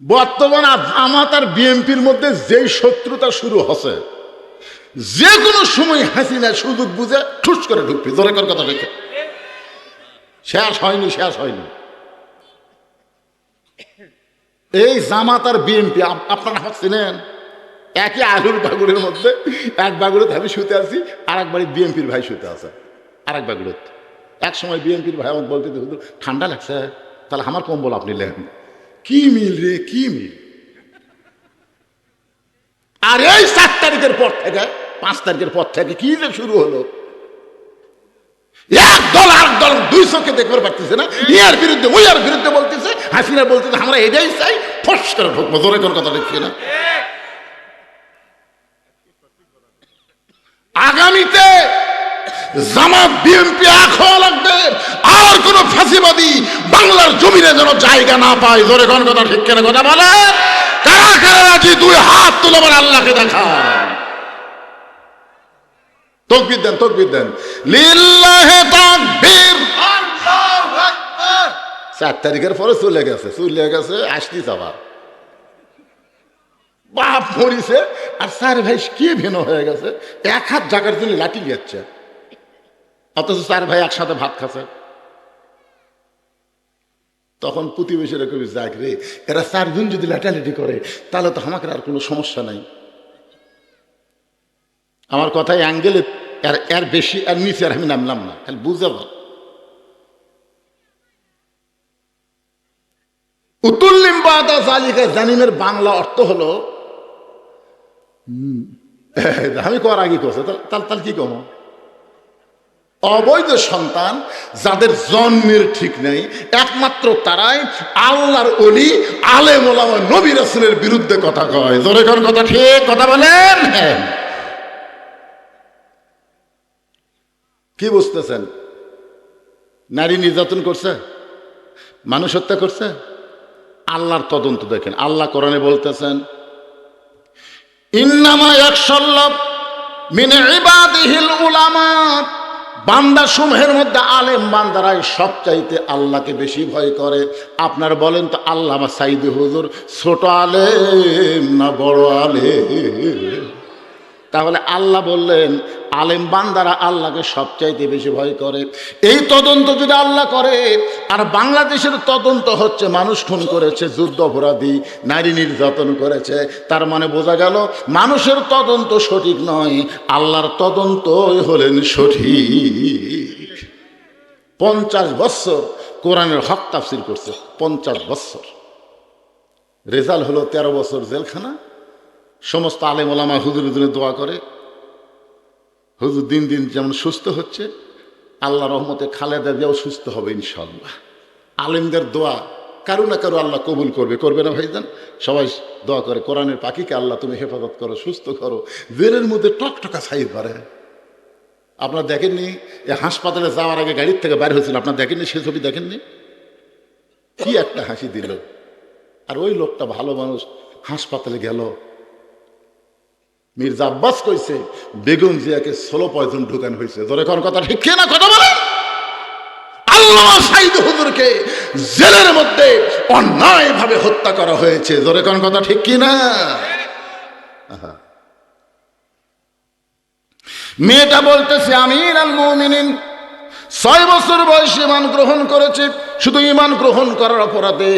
বর্তমান জামাত আর বিএনপির মধ্যে যেই শত্রুতা শুরু হচ্ছে যে কোনো সময় হাসিনা সুযোগ বুঝে ঠুস করে ঢুকবে। ধরে কর কথা রেখে শেষ হয়নি শেষ হয়নি। এই জামাত আর বিএনপি আপনারা হাসছিলেন একই আলুর বাগুড়ের মধ্যে এক বাগুড়ে আমি শুতে আছি আর এক বাড়ি বিএনপির ভাই শুতে আছে। আর এক বাগুড়ে এক সময় বিএনপির ভাই আমাকে বলতে ঠান্ডা লাগছে, তাহলে আমার কম্বল আপনি লেন কি মিল রে কি মিল? আর এই সাত তারিখের পর থেকে পাঁচ তারিখের পর থেকে কি যে শুরু হলো? এক দল আর দল দুই চোখে দেখতে পারতেছে না ইয়ার বিরুদ্ধে ওই আর বিরুদ্ধে বলতেছে হাসিনা বলতেছে আমরা এটাই চাই ফস করে ঢুকবো জোরে কোন কথা দেখছি না। আগামীতে জামাত বিএনপি এক লাগবে। আর কোন ফাঁসিবাদী বাংলার জমিনে যেন জায়গা না পায়। জোরে কোন কথা ঠিক কেন কথা বলে? কারা কারা রাজি? দুই হাত তুলে আমার আল্লাহকে দেখা তকবির দেন তকবির দেন। লিল্লাহে তাকবীর। চার তারিখের পরে চলে গেছে চলে গেছে আসতিস আবার। বাপ মরিছে, আর স্যার ভাই কে ভিন্ন হয়ে গেছে? এক হাত জাগার জন্য লাঠি যাচ্ছে অথচ স্যার ভাই একসাথে ভাত খাচ্ছে। তখন প্রতিবেশীরা কবি যাক রে, এরা চারজন যদি লাটালাটি করে, তাহলে তো আমাকে আর কোনো সমস্যা নাই। আমার কথায় অ্যাঙ্গেলে এর এর বেশি আর নিচে আর আমি নামলাম না বুঝতে পার উতুল্লিম বাদা জালিকা জানিমের বাংলা অর্থ হলো আমি কর আগে করছে তাহলে তাহলে কি কম? অবৈধ সন্তান যাদের জন্মের ঠিক নেই। একমাত্র তারাই আল্লাহর অলি আলেম ওলামা নবী রাসূলের বিরুদ্ধে কথা কয়। জোরে কোন কথা ঠিক কথা বলেন? হ্যাঁ কি বুঝতেছেন? নারী নির্যাতন করছে? মানুষ হত্যা করছে? আল্লাহর তদন্ত দেখেন। আল্লাহ কোরআনে বলতেছেন, ইন্নামা একশল্লভ মিনে ইবাদিহিল উলামা। বান্দা সমূহের মধ্যে আলেম বান্দারাই সবচাইতে আল্লাহকে বেশি ভয় করে। আপনার বলেন তো, আল্লাহ বা সাইদি হুজুর ছোট আলেম না বড় আলেম? তাহলে আল্লাহ বললেন, আলেম বান্দারা আল্লাহকে সবচাইতে বেশি ভয় করে। এই তদন্ত যদি আল্লাহ করে, আর বাংলাদেশের তদন্ত হচ্ছে মানুষ খুন করেছে, যুদ্ধ অপরাধী, নারী নির্যাতন করেছে, তার মানে বোঝা গেল মানুষের তদন্ত সঠিক নয়, আল্লাহর তদন্তই হলেন সঠিক। পঞ্চাশ বৎসর কোরআনের হক তাফসির করছে, পঞ্চাশ বৎসর। রেজাল্ট হলো তেরো বছর জেলখানা সমস্ত আলেম ওলামা হুজুর হুজুরে দোয়া করে। হুজুর দিন দিন যেমন সুস্থ হচ্ছে, আল্লাহ রহমতে খালেদা দিয়েও সুস্থ হবে ইনশাল্লাহ আলেমদের দোয়া কারও না কারও আল্লাহ কবুল করবে। করবে না ভাইজান? সবাই দোয়া করে, কোরআনের পাখিকে আল্লাহ তুমি হেফাজত করো, সুস্থ করো। জেলের মধ্যে টকটকা সাইজ পারে আপনার দেখেননি, এ হাসপাতালে যাওয়ার আগে গাড়ির থেকে বাইর হয়েছিল, আপনার দেখেননি, সে ছবি দেখেননি? কি একটা হাসি দিল। আর ওই লোকটা ভালো মানুষ, হাসপাতালে গেল মির্জা আব্বাস কইছে বেগুন জিয়াকে ষোলো পয়জন ঢুকান হয়েছে। ধরে কোন কথা ঠিক না কথা বলে আল্লাহ সাইদ হুজুরকে জেলের মধ্যে অন্যায়ভাবে হত্যা করা হয়েছে। ধরে কোন কথা ঠিক কি না। মেয়েটা বলতেছে, আমির আল মমিনিন ছয় বছর বয়সে ইমান গ্রহণ করেছে, শুধু ইমান গ্রহণ করার অপরাধে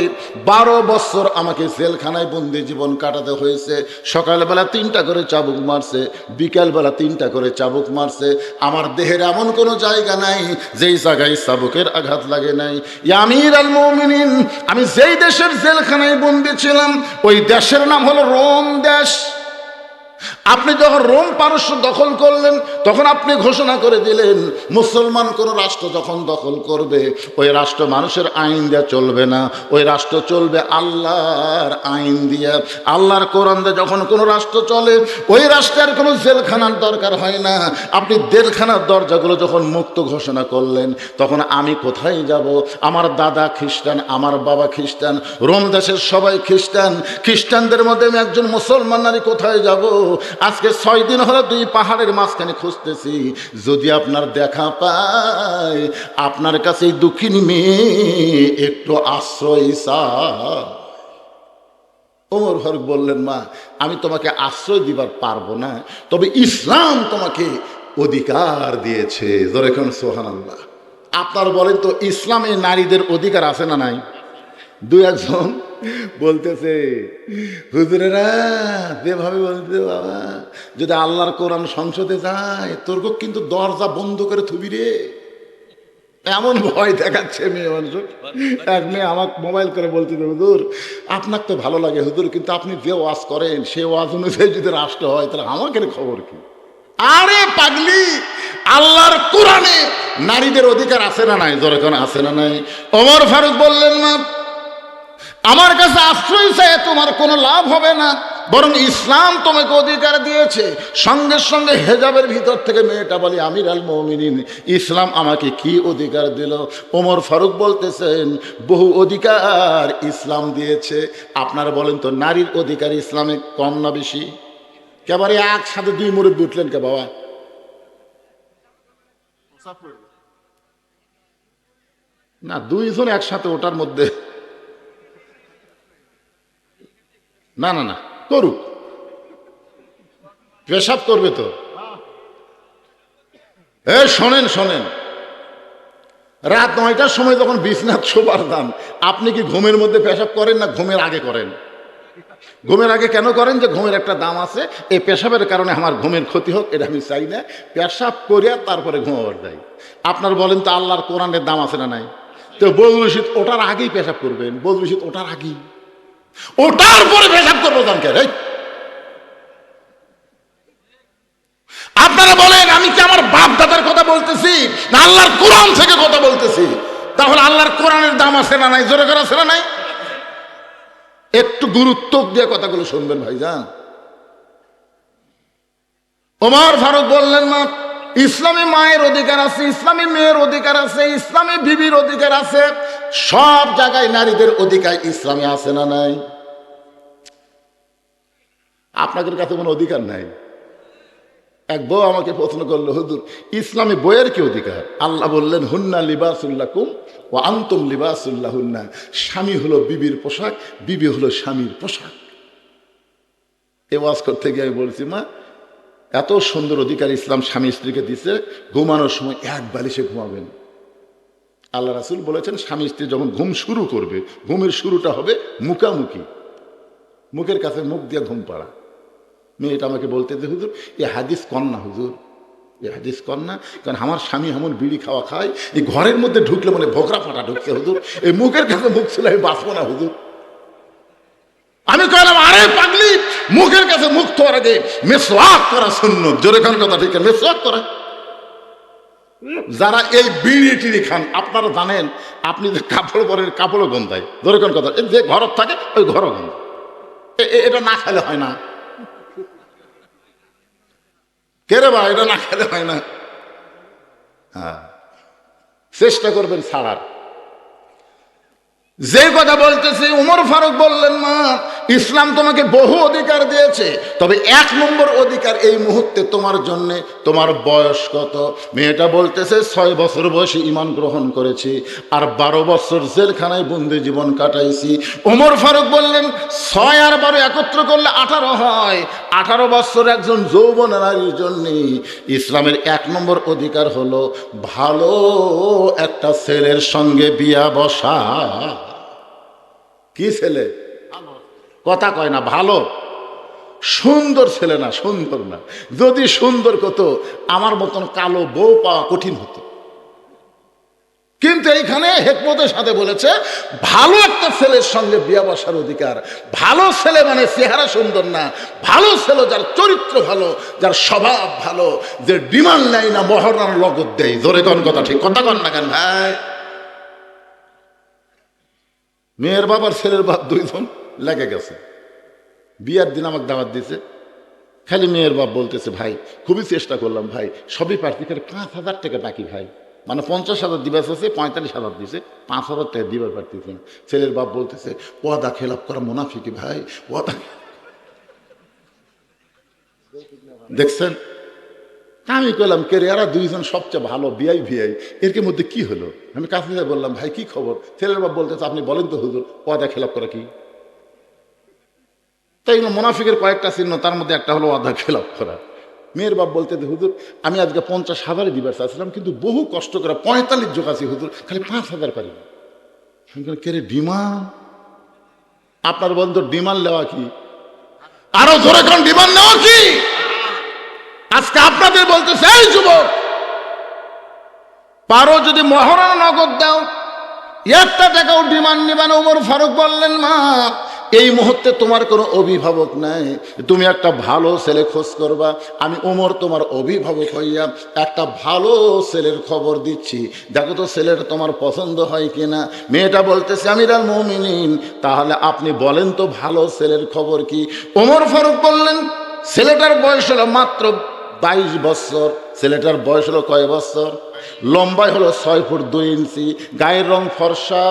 বারো বছর আমাকে জেলখানায় বন্দি জীবন কাটাতে হয়েছে। সকালবেলা তিনটা করে চাবুক মারছে, বিকালবেলা তিনটা করে চাবুক মারছে। আমার দেহের এমন কোনো জায়গা নাই, যেই জায়গায় চাবুকের আঘাত লাগে নাই। ইয়ামির আল মৌমিনিন, আমি যেই দেশের জেলখানায় বন্দি ছিলাম, ওই দেশের নাম হলো রোম দেশ। আপনি যখন রোম পারস্য দখল করলেন, তখন আপনি ঘোষণা করে দিলেন, মুসলমান কোন রাষ্ট্র যখন দখল করবে, ওই রাষ্ট্র মানুষের আইন দিয়ে চলবে না। ওই রাষ্ট্র চলবে আল্লাহর আইন দিয়ে। আল্লাহর কোরআন দিয়ে যখন কোনো রাষ্ট্র চলে, ওই রাষ্ট্রের কোনো জেলখানার দরকার হয় না। আপনি জেলখানার দরজাগুলো যখন মুক্ত ঘোষণা করলেন, তখন আমি কোথায় যাব? আমার দাদা খ্রিস্টান, আমার বাবা খ্রিস্টান, রোম দেশের সবাই খ্রিস্টান। খ্রিস্টানদের মধ্যে আমি একজন মুসলমান নারী কোথায় যাব? আজকে ছয় দিন হলো দুই পাহাড়ের মাঝখানে খুঁজতেছি। যদি আপনার দেখা পায় আপনার কাছে এই দুঃখিনী মেয়ে, একটু আশ্রয় চা ওমর ফারুক বললেন, মা, আমি তোমাকে আশ্রয় দিবার পারব না, তবে ইসলাম তোমাকে অধিকার দিয়েছে। যেরকম সোহান আল্লাহ আপনার বলেন তো, ইসলামে নারীদের অধিকার আছে না নাই? দু একজন বলতেছে, হুজুরেরা, যেভাবে বলতে বাবা, যদি আল্লাহর কোরআন সংসদে যায়, তোর কিন্তু দরজা বন্ধ করে থুবি রে। এমন ভয় দেখাচ্ছে মেয়ে মানুষ। এক মেয়ে আমাকে মোবাইল করে বলতে হুজুর আপনার তো ভালো লাগে, হুজুর, কিন্তু আপনি যে ওয়াজ করেন, সে ওয়াজ অনুযায়ী যদি রাষ্ট্র হয়, তাহলে আমাকে খবর কি? আরে পাগলি, আল্লাহর কোরআনে নারীদের অধিকার আছে না নাই? যখন আছে না নাই? অমর ফারুক বললেন না আমার কাছে আশ্রয় চাই তোমার কোনো লাভ হবে না। বরং ইসলাম তোমাকে অধিকার দিয়েছে। সঙ্গে সঙ্গে হেজাবের ভিতর থেকে মেয়েটা বলি আমির আল মমিনিন, ইসলাম আমাকে কি অধিকার দিল? ওমর ফারুক বলতেছেন, বহু অধিকার ইসলাম দিয়েছে। আপনারা বলেন তো, নারীর অধিকার ইসলামে কম না বেশি? কেবারে একসাথে দুই মুরব্বী উঠলেন কে বাবা? না, দুইজন একসাথে ওটার মধ্যে না না না, করুক। পেশাব করবে তো। এ, শোনেন শোনেন। রাত নয়টার সময় যখন বিছনাথ শোবার দান, আপনি কি ঘুমের মধ্যে পেশাব করেন না ঘুমের আগে করেন? ঘুমের আগে কেন করেন যে ঘুমের একটা দাম আছে? এই পেশাবের কারণে আমার ঘুমের ক্ষতি হোক, এটা আমি চাই না। পেশাব করিয়া তারপরে ঘুমাবার যাই আপনার বলেন তো আল্লাহর কোরআনের দাম আছে না নাই? তো বদরুশিদ ওটার আগেই পেশাব করবেন। বদরুশিদ ওটার আগেই। ওটার পরে পেশাব করব এই। আপনারা বলেন, আমি কি আমার বাপ দাদার কথা বলতেছি? না আল্লাহর কোরআন থেকে কথা বলতেছি? তাহলে আল্লাহর কোরআনের দাম আছে না নাই? জোরে করা না নাই? একটু গুরুত্ব দিয়ে কথাগুলো শুনবেন ভাইজান। ওমর ফারুক বললেন, মা ইসলামী মায়ের অধিকার আছে, ইসলামী মেয়ের অধিকার আছে, ইসলামী বিবির অধিকার আছে। সব জায়গায় নারীদের অধিকার ইসলামে আছে না নাই? আপনাদের কাছে কোনো অধিকার নাই? এক বউ আমাকে প্রশ্ন করল, হুজুর, ইসলামী বইয়ের কি অধিকার? আল্লাহ বললেন, হুন্না লিবাসুল্লাহ কুম ও আন্তম লিবাসুল্লাহ হুন্না স্বামী হলো বিবির পোশাক, বিবি হলো স্বামীর পোশাক। এ ওয়াজ করতে গিয়ে আমি বলছি, মা এত সুন্দর অধিকার ইসলাম স্বামী স্ত্রীকে দিচ্ছে ঘুমানোর সময় এক বালিশে ঘুমাবেন। আল্লাহ রাসুল বলেছেন, স্বামী স্ত্রী যখন ঘুম শুরু করবে, ঘুমের শুরুটা হবে মুখামুখি। মুখের কাছে মুখ দিয়ে ঘুম পাড়া। মেয়েটা আমাকে বলতে যে হুজুর, এ হাদিস কন না, হুজুর? এ হাদিস কন না? কারণ আমার স্বামী এমন বিড়ি খাওয়া খায়, এই ঘরের মধ্যে ঢুকলে মানে ভোকরা ফাটা ঢুকছে, হুজুর। এই মুখের কাছে মুখ ছিল, আমি বাঁচবো না, হুজুর। আমি কইলাম, আরে পাগলি, মুখের কাছে মুখ তোর আগে মেসওয়াক করা শূন্য জোরে খান কথা ঠিক মেসওয়াক করা যারা এই বিড়ি টিড়ি খান, আপনারা জানেন, আপনি যে কাপড় পরেন কাপড়ও গন্ধায় জোরে খান কথা যে ঘর থাকে, ওই ঘরও গন্ধ এটা না খেলে হয় না। কে রে বা এটা না খেলে হয় না। হ্যাঁ। চেষ্টা করবেন ছাড়ার। যে কথা বলতেছি, উমর ফারুক বললেন, মা ইসলাম তোমাকে বহু অধিকার দিয়েছে, তবে এক নম্বর অধিকার এই মুহূর্তে তোমার জন্যে, তোমার বয়স কত? মেয়েটা বলতেছে, ছয় বছর বয়সে ইমান গ্রহণ করেছি, আর বারো বছর জেলখানায় বন্দি জীবন কাটাইছি। উমর ফারুক বললেন, ছয় আর বারো একত্র করলে আঠারো হয়। আঠারো বছর একজন যৌবন নারীর জন্যে। ইসলামের এক নম্বর অধিকার হলো ভালো একটা ছেলের সঙ্গে বিয়া বসা। কি ছেলে? কথা কয় না, ভালো। সুন্দর ছেলে না, সুন্দর না। যদি সুন্দর কত আমার মতন কালো বউ পাওয়া কঠিন হতো। কিন্তু এইখানে হেকমতের সাথে বলেছে, ভালো একটা ছেলের সঙ্গে বিয়া বসার অধিকার। ভালো ছেলে মানে চেহারা সুন্দর না। ভালো ছেলে যার চরিত্র ভালো, যার স্বভাব ভালো, যে ডিমান্ড নেয় না মহরান লগত দেয়। জোরে কন কথা ঠিক? কথা কন না কেন ভাই? মেয়ের বাবার ছেলের বাপ দুইজন। লেগে গেছে। বিয়ার দিন আমাকে দাওয়াত দিছে খালি মেয়ের বাপ বলতেছে, ভাই, খুবই চেষ্টা করলাম, ভাই, সবই পারছি, খালি পাঁচ হাজার টাকা বাকি, ভাই। মানে পঞ্চাশ হাজার দিবাস আছে, পঁয়তাল্লিশ হাজার দিছে, পাঁচ হাজার টাকা দিবার পারতেছে না। ছেলের বাপ বলতেছে, ওয়াদা খেলাপ করা মুনাফিকি ভাই, ওয়াদা দেখছেন? আমি কইলাম, কে এরা দুইজন সবচেয়ে ভালো বিয়াই ভিয়াই এর মধ্যে কি হলো? আমি কাছে বললাম, ভাই, কি খবর? ছেলের বাপ বলতেছে, আপনি বলেন তো হুজুর পয়দা খেলাপ করা কি? তাই এগুলো মোনাফিকের কয়েকটা চিহ্ন, তার মধ্যে একটা হলো আধা খেলাপ করা। মেয়ের বাপ বলতে হুজুর, আমি আজকে পঞ্চাশ হাজারে দিবার চাচ্ছিলাম, কিন্তু বহু কষ্ট করে পঁয়তাল্লিশ যোগ আছি, হুজুর, খালি পাঁচ হাজার পারি না। আমি কে রে ডিমান্ড? আপনার বন্ধু, ডিমান্ড নেওয়া কি? আরও জোরে কোন, ডিমান্ড নেওয়া কি? আজকে আপনাদের বলতে এই যুবক, পারো যদি মহারণা নগদ দাও, একটা টাকাও ডিমান্ড নিবেন ওমর ফারুক বললেন, মা এই মুহূর্তে তোমার কোনো অভিভাবক নাই। তুমি একটা ভালো ছেলে খোঁজ করবা। আমি ওমর তোমার অভিভাবক হইয়া একটা ভালো ছেলের খবর দিচ্ছি। দেখো তো ছেলেটা তোমার পছন্দ হয় কিনা। মেয়েটা বলতেছে, আমিরাল মমিনিন। তাহলে আপনি বলেন তো ভালো ছেলের খবর কি? ওমর ফারুক বললেন, ছেলেটার বয়স হলো মাত্র বাইশ বছর, ছেলেটার বয়স হলো কয় বছর? লম্বাই হলো ছয় ফুট দুই ইঞ্চি, গায়ের রং ফর্সা।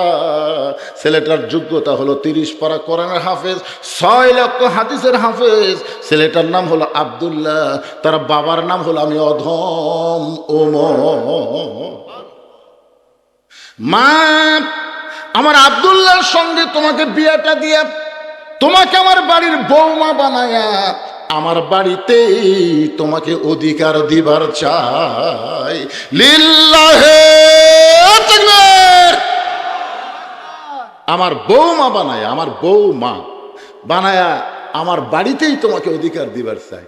ছেলেটার যোগ্যতা হলো তিরিশ পারা কোরআনের হাফেজ, ছয় লক্ষ হাদিসের হাফেজ। ছেলেটার নাম হলো আব্দুল্লাহ, তার বাবার নাম হলো আমি অধম ওমর। মা, আমার আব্দুল্লাহর সঙ্গে তোমাকে বিয়েটা দিয়ে, তোমাকে আমার বাড়ির বৌমা বানায়া আমার বাড়িতেই তোমাকে অধিকার দিবার চাই লিল্লাহে। আমার বৌমা বানায়, আমার বৌমা বানায় আমার বাড়িতেই তোমাকে অধিকার দিবার চাই